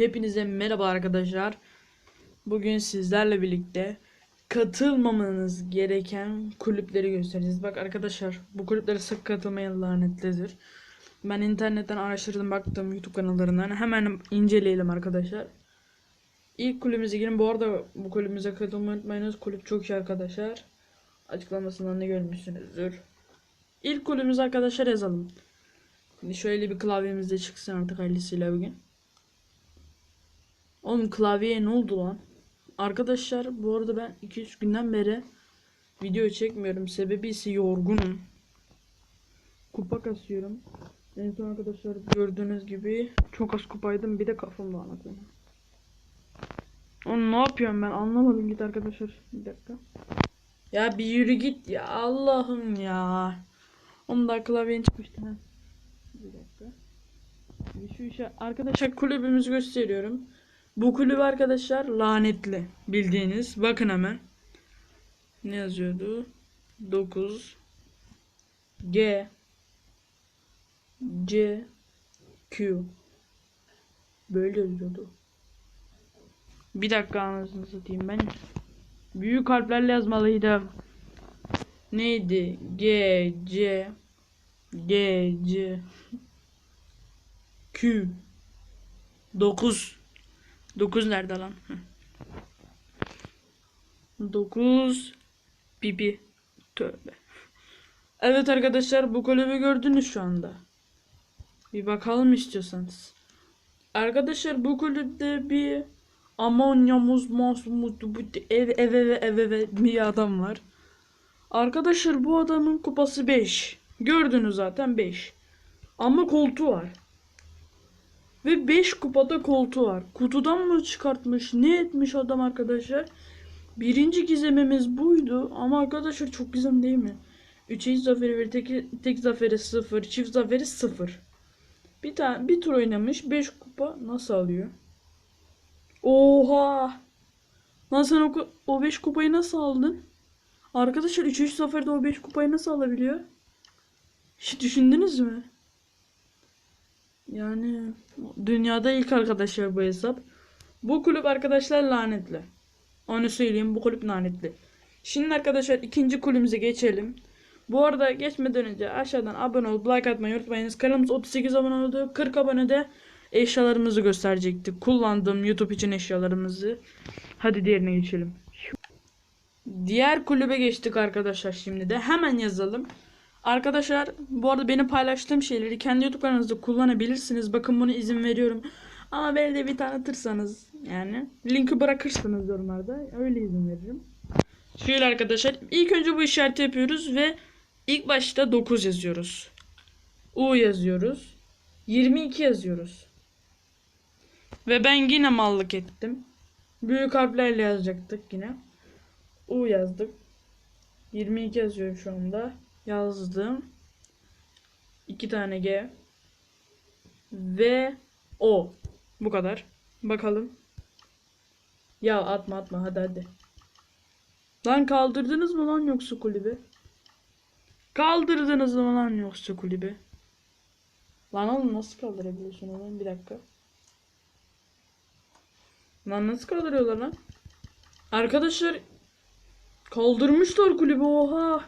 Hepinize merhaba arkadaşlar. Bugün sizlerle birlikte katılmamanız gereken kulüpleri göstereceğiz. Bak arkadaşlar bu kulüplere sık katılmayın lanetlidir. Ben internetten araştırdım baktım YouTube kanallarından. Hemen inceleyelim arkadaşlar. İlk kulübümüze girin. Bu arada bu kulübümüze katılmayı unutmayınız. Kulüp çok iyi arkadaşlar. Açıklamasından ne görmüşsünüzdür. İlk kulübümüz arkadaşlar yazalım. Şöyle bir klavyemizde çıksın artık hayırlısıyla bugün. Oğlum klavyeye ne oldu lan? Arkadaşlar bu arada ben 2-3 günden beri video çekmiyorum. Sebebi ise yorgunum. Kupa kasıyorum. En son arkadaşlar gördüğünüz gibi çok az kupaydım. Bir de kafam benim. Oğlum ne yapıyorum ben anlamadım git arkadaşlar. Bir dakika. Ya bir yürü git ya Allah'ım ya. Onu da klavyen çıkmıştı. Bir dakika. Şu işe arkadaşlar kulübümüzü gösteriyorum. Bu kulüp arkadaşlar lanetli bildiğiniz. Bakın hemen. Ne yazıyordu? 9 G C Q Böyle yazıyordu. Bir dakika anasını satayım ben. Büyük harflerle yazmalıydım. Neydi? G C G C Q 9 9 nerede lan? 9 Bibi Tövbe. Evet arkadaşlar bu kulübü gördünüz şu anda. Bir bakalım istiyorsanız. Arkadaşlar bu kulüpte bir amonyamuz masumuz bu ev ev ev ev ev bir adam var. Arkadaşlar bu adamın kupası 5. Gördünüz zaten 5. Ama koltuğu var. Ve 5 kupada koltuğu var. Kutudan mı çıkartmış? Ne etmiş adam arkadaşlar? Birinci gizemimiz buydu. Ama arkadaşlar çok gizem değil mi? 3 eş zaferi ve tek, tek zaferi 0. Çift zaferi 0. Bir tane bir tur oynamış. 5 kupa nasıl alıyor? Oha! Lan sen o, o 5 kupayı nasıl aldın? Arkadaşlar 3 3 zaferde o 5 kupayı nasıl alabiliyor? Hiç düşündünüz mü? Yani dünyada ilk arkadaşlar bu hesap. Bu kulüp arkadaşlar lanetli. Onu söyleyeyim bu kulüp lanetli. Şimdi arkadaşlar ikinci kulübümüze geçelim. Bu arada geçmeden önce aşağıdan abone olup like atmayı unutmayınız. Kanalımız 38 abone oldu. 40 abonede eşyalarımızı gösterecektik. Kullandığım YouTube için eşyalarımızı. Hadi diğerine geçelim. Diğer kulübe geçtik arkadaşlar şimdi de. Hemen yazalım. Arkadaşlar bu arada benim paylaştığım şeyleri kendi YouTube kanalınızda kullanabilirsiniz. Bakın bunu izin veriyorum. Ama beni de bir tanıtırsanız yani linki bırakırsınız yorumlarda. Öyle izin veririm. Şöyle arkadaşlar ilk önce bu işareti yapıyoruz ve ilk başta 9 yazıyoruz. U yazıyoruz. 22 yazıyoruz. Ve ben yine mallık ettim. Büyük harflerle yazacaktık yine. U yazdık. 22 yazıyorum şu anda. Yazdım. 2 tane G. Ve O. Bu kadar. Bakalım. Ya atma atma hadi hadi. Lan kaldırdınız mı lan yoksa kulübü? Kaldırdınız mı lan yoksa kulübü? Lan oğlum nasıl kaldırabiliyorsun oğlum bir dakika. Lan nasıl kaldırıyorlar lan? Arkadaşlar kaldırmışlar kulübü oha.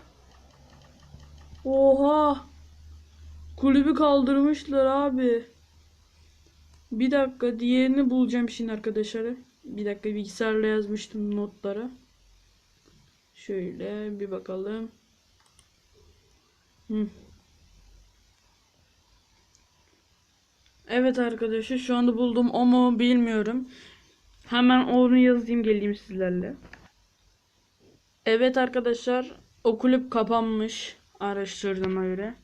Oha. Kulübü kaldırmışlar abi. Bir dakika diğerini bulacağım şimdi arkadaşlar. Bir dakika bilgisayarla yazmıştım notlara. Şöyle bir bakalım. Hı. Evet arkadaşlar şu anda buldum o mu bilmiyorum. Hemen onu yazayım geleyim sizlerle. Evet arkadaşlar o kulüp kapanmış araştırdığıma göre.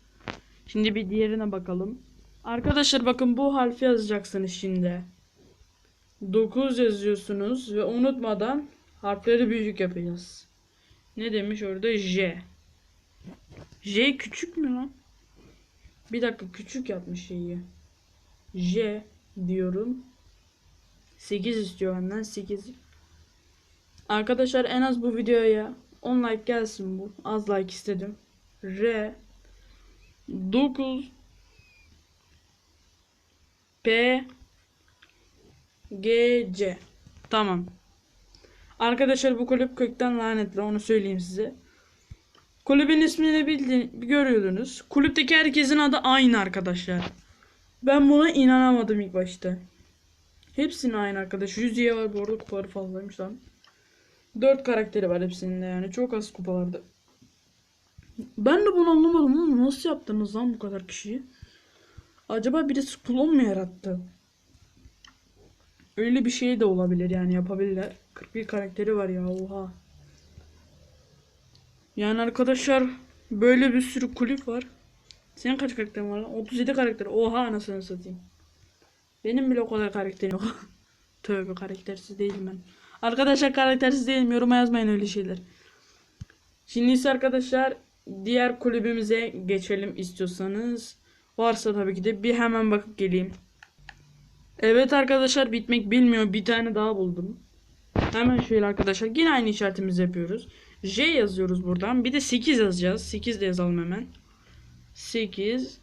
Şimdi bir diğerine bakalım. Arkadaşlar bakın bu harfi yazacaksınız şimdi. 9 yazıyorsunuz ve unutmadan harfleri büyük yapacağız. Ne demiş orada? J. J küçük mü lan? Bir dakika küçük yapmış şeyi. J diyorum. 8 istiyor benden 8. Arkadaşlar en az bu videoya 10 like gelsin bu. Az like istedim. R 9 P GC. Tamam. Arkadaşlar bu kulüp kökten lanetli onu söyleyeyim size. Kulübün ismini bildi, görüyordunuz. Kulüpteki herkesin adı aynı arkadaşlar. Ben buna inanamadım ilk başta. Hepsinin aynı arkadaş. 100 üye var bu arada kupaları fazlaymış lan. 4 karakteri var hepsinde yani. Çok az kupalarda. Ben de bunu anlamadım ama nasıl yaptınız lan bu kadar kişiyi? Acaba birisi klon mu yarattı? Öyle bir şey de olabilir yani yapabilirler. 41 karakteri var ya oha. Yani arkadaşlar böyle bir sürü kulüp var. Senin kaç karakterin var lan? 37 karakter. Oha anasını satayım. Benim bile o kadar karakterim yok. Tövbe karaktersiz değilim ben. Arkadaşlar karaktersiz değilim. Yoruma yazmayın öyle şeyler. Şimdi ise arkadaşlar diğer kulübümüze geçelim istiyorsanız. Varsa tabii ki de bir hemen bakıp geleyim. Evet arkadaşlar bitmek bilmiyor. Bir tane daha buldum. Hemen şöyle arkadaşlar yine aynı işaretimizi yapıyoruz. J yazıyoruz buradan. Bir de 8 yazacağız. 8 de yazalım hemen. 8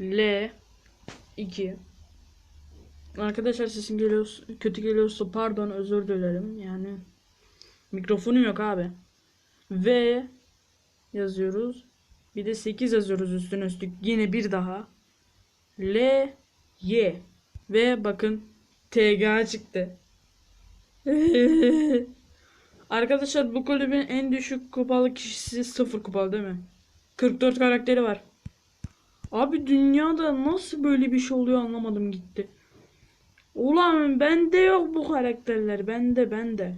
L 2 Arkadaşlar sesim geliyor kötü geliyorsa pardon özür dilerim. Yani mikrofonum yok abi. V yazıyoruz. Bir de 8 yazıyoruz üstüne üstlük. Yine bir daha. L Y ve bakın TGA çıktı. Arkadaşlar bu kulübün en düşük kupalı kişisi 0 kupalı değil mi? 44 karakteri var. Abi dünyada nasıl böyle bir şey oluyor anlamadım gitti. Ulan bende yok bu karakterler. Bende bende.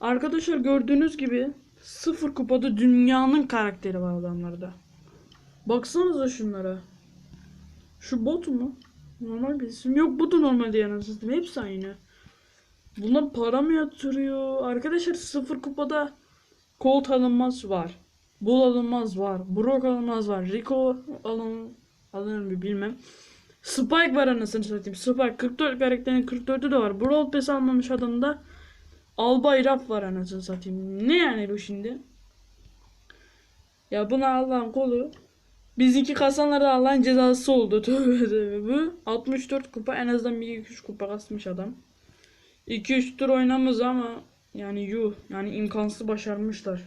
Arkadaşlar gördüğünüz gibi 0 kupada dünyanın karakteri var adamlarda. Baksanıza şunlara. Şu bot mu? Normal bir isim. Yok bu da normal diye anasını Hepsi aynı. Buna para mı yatırıyor? Arkadaşlar sıfır kupada Colt alınmaz var. Bull alınmaz var. Brock alınmaz var. Rico alın alınır mı bilmem. Spike var anasını satayım. Spike 44 karakterin 44'ü de var. Brawl Pass almamış adamda Albay Rap var anasını satayım. Ne yani bu şimdi? Ya buna Allah'ın kolu. Bizimki kasanlarda Allah'ın cezası oldu. Tövbe tövbe. Bu 64 kupa en azından 1-2-3 kupa kasmış adam. 2-3 tur oynamız ama yani yuh yani imkansız başarmışlar.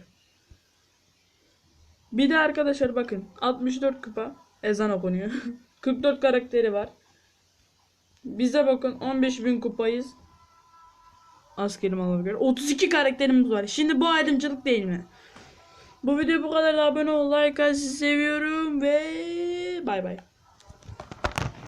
Bir de arkadaşlar bakın 64 kupa ezan okunuyor. 44 karakteri var. Bize bakın 15.000 kupayız. Askerim alabilir. 32 karakterimiz var. Şimdi bu ayrımcılık değil mi? Bu video bu kadar. Abone ol, like sizi seviyorum ve bay bay.